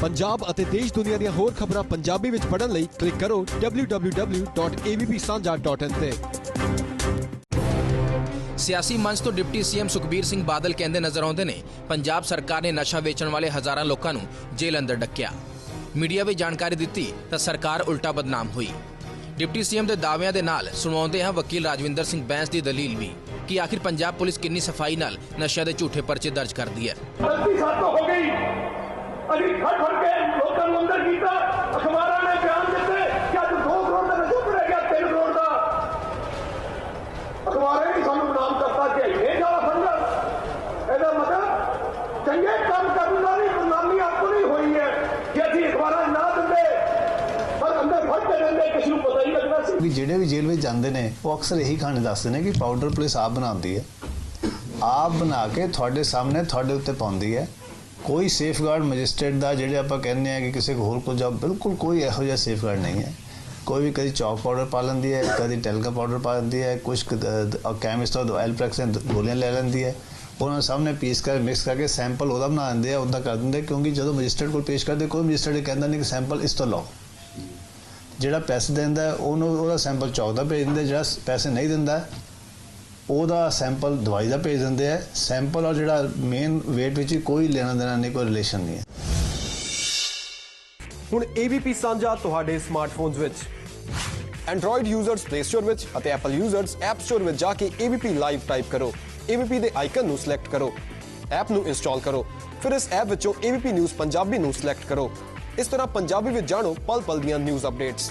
ਪੰਜਾਬ ਅਤੇ ਦੇਸ਼ ਦੁਨੀਆ ਦੀਆਂ ਹੋਰ ਖਬਰਾਂ ਪੰਜਾਬੀ ਵਿੱਚ ਪੜ੍ਹਨ ਲਈ ਕਲਿੱਕ ਕਰੋ www.avpsanja.in ਤੇ। ਸਿਆਸੀ ਮੰਚ ਤੋਂ ਡਿਪਟੀ ਸੀਐਮ ਸੁਖਬੀਰ ਸਿੰਘ ਬਾਦਲ ਕਹਿੰਦੇ ਨਜ਼ਰ ਆਉਂਦੇ ਨੇ ਪੰਜਾਬ ਸਰਕਾਰ ਨੇ ਨਸ਼ਾ ਵੇਚਣ ਵਾਲੇ ਹਜ਼ਾਰਾਂ ਲੋਕਾਂ ਨੂੰ ਜੇਲ੍ਹ ਅੰਦਰ ਡੱਕਿਆ। ਮੀਡੀਆ ਵਿੱਚ ਜਾਣਕਾਰੀ ਦਿੱਤੀ ਤਾਂ ਸਰਕਾਰ ਉਲਟਾ ਬਦਨਾਮ ਹੋਈ। ਡਿਪਟੀ ਸੀਐਮ ਦੇ ਦਾਅਵਿਆਂ ਦੇ ਨਾਲ ਸੁਣਵਾਉਂਦੇ ਹਾਂ ਵਕੀਲ ਰਾਜਵਿੰਦਰ ਸਿੰਘ ਬੈਂਸ ਦੀ ਦਲੀਲ ਵੀ ਕਿ ਆਖਿਰ ਪੰਜਾਬ ਪੁਲਿਸ ਕਿੰਨੀ ਸਫ਼ਾਈ ਨਾਲ ਨਸ਼ਿਆਂ ਦੇ ਝੂਠੇ ਪਰਚੇ ਦਰਜ ਕਰਦੀ ਹੈ। ਗਲਤੀ ਸਾਡੇ ਤੋਂ ਹੋ ਗਈ। ਅਸੀਂ ਫੜ ਫੜ ਕੇ ਲੋਕਾਂ ਨੂੰ ਅੰਦਰ ਕੀਤਾ। ਅਖਬਾਰਾਂ ਨੇ ਬਿਆਨ ਦਿੱਤੇ ਕਿ ਅੱਜ 2 ਕਰੋੜ ਦਾ ਨਸ਼ਾ ਫੜਿਆ ਗਿਆ 3 ਕਰੋੜ ਦਾ। ਅਖਬਾਰਾਂ ਨੇ ਸਾਨੂੰ ਨਾਮ ਕਰਤਾ ਕਿ ਇਹ ਜ਼ਿਆਦਾ ਫੰਡਰ ਇਹਦਾ ਮਤਲਬ ਚੰਗੇ ਕੰਮ ਕਰਨ ਵਾਲੀ ਬਦਨਾਮੀ ਆਪੋ ਨਹੀਂ ਹੋਈ ਹੈ ਕਿ ਅਸੀਂ ਅਖਬਾਰਾਂ ਨਾ ਦਿੰਦੇ, ਪਰ ਅੰਦਰ ਫੜ ਕੇ ਦਿੰਦੇ, ਕਿਸੇ ਨੂੰ ਪਤਾ ਹੀ ਲੱਗਦਾ ਸੀ। ਵੀ ਜਿਹੜੇ ਵੀ ਜੇਲ੍ਹ ਵਿੱਚ ਜਾਂਦੇ ਨੇ, ਉਹ ਅਕਸਰ ਇਹੀ ਕਹਾਣੀ ਦੱਸਦੇ ਨੇ ਕਿ ਪਾਊਡਰ ਪੁਲਿਸ ਆਪ ਬਣਾਉਂਦੀ ਹੈ। ਆਪ ਬਣਾ ਕੇ ਤੁਹਾਡੇ ਸਾਹਮਣੇ ਤੁਹਾਡੇ ਉੱਤੇ ਪਾਉਂਦੀ ਹੈ। ਕੋਈ ਸੇਫਗਾਰਡ ਮੈਜਿਸਟ੍ਰੇਟ ਦਾ ਜਿਹੜੇ ਆਪਾਂ ਕਹਿੰਦੇ ਆ ਕਿ ਕਿਸੇ ਹੋਰ ਕੋਲ ਜਾ ਬਿਲਕੁਲ ਕੋਈ ਇਹੋ ਜਿਹਾ ਸੇਫਗਾਰਡ ਨਹੀਂ ਹੈ। ਕੋਈ ਵੀ ਕਦੀ ਚੌਕ ਪਾਊਡਰ ਪਾ ਲੈਂਦੀ ਹੈ, ਕਦੀ ਟੈਲਕਾ ਪਾਊਡਰ ਪਾ ਲੈਂਦੀ ਹੈ ਕੁਝ ਕੈਮਿਸਟ ਤੋਂ ਐਲਪ੍ਰੈਕਸ ਗੋਲੀਆਂ ਲੈ ਲੈਂਦੀ ਹੈ। ਉਹਨਾਂ ਸਾਹਮਣੇ ਪੀਸ ਕਰ ਮਿਕਸ ਕਰਕੇ ਸੈਂਪਲ ਉਹਦਾ ਬਣਾ ਦਿੰਦੇ ਆ ਉਹਦਾ ਕਰ ਦਿੰਦੇ ਕਿਉਂਕਿ ਜਦੋਂ ਮੈਜਿਸਟ੍ਰੇਟ ਕੋਲ ਪੇਸ਼ ਕਰਦੇ, ਕੋਈ ਮੈਜਿਸਟ੍ਰੇਟ ਕਹਿੰਦਾ ਨਹੀਂ ਕਿ ਸੈਂਪਲ ਇਸ ਤੋਂ ਲਓ। ਜਿਹੜਾ ਪੈਸੇ ਦਿੰਦਾ, ਉਹਨੂੰ ਉਹਦਾ ਸੈਂਪਲ ਚੌਕ ਦਾ ਭੇਜ ਦਿੰਦੇ, ਜਿਹੜਾ ਪੈਸੇ ਨਹੀਂ ਦਿੰਦਾ ਉਹਦਾ ਸੈਂਪਲ ਦਵਾਈ ਦਾ ਭੇਜ ਦਿੰਦੇ ਆ। ਸੈਂਪਲ ਔਰ ਜਿਹੜਾ ਮੇਨ weight ਵਿੱਚ ਕੋਈ ਲੈਣਾ ਦੇਣਾ ਨਹੀਂ, ਕੋਈ ਰਿਲੇਸ਼ਨ ਨਹੀਂ ਹੈ। ਹੁਣ AVP ਸਾਂਝਾ ਤੁਹਾਡੇ ਸਮਾਰਟਫੋਨਸ ਵਿੱਚ। Android ਯੂਜ਼ਰਸ Play Store ਵਿੱਚ ਅਤੇ Apple ਯੂਜ਼ਰਸ App Store ਵਿੱਚ ਜਾ ਕੇ AVP ਲਾਈਵ ਟਾਈਪ ਕਰੋ। AVP ਦੇ ਆਈਕਨ ਨੂੰ ਸਿਲੈਕਟ ਕਰੋ। ਐਪ ਨੂੰ ਇੰਸਟਾਲ ਕਰੋ। ਫਿਰ ਇਸ ਐਪ ਵਿੱਚੋਂ AVP ਨਿਊਜ਼ ਪੰਜਾਬੀ ਨੂੰ ਸਿਲੈਕਟ ਕਰੋ। ਇਸ ਤਰ੍ਹਾਂ ਪੰਜਾਬੀ ਵਿੱਚ ਜਾਣੋ ਪਲ ਪਲ ਦੀਆਂ ਨਿਊਜ਼ ਅਪਡੇਟਸ